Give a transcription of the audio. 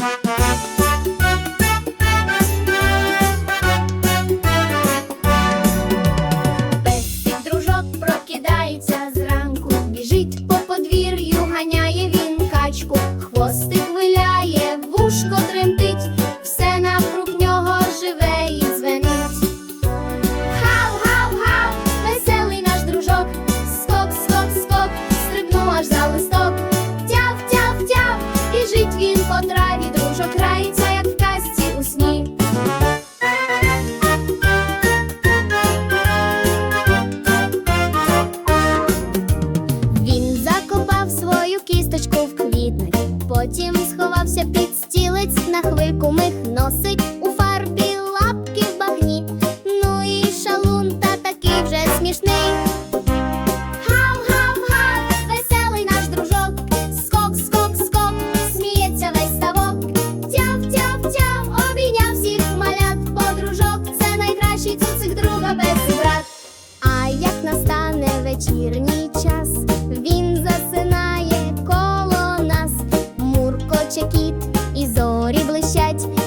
Bye. ліжечку в квітник, потім сховався під стілець, на хвильку мих носить. плаче кіт, і зорі блищать.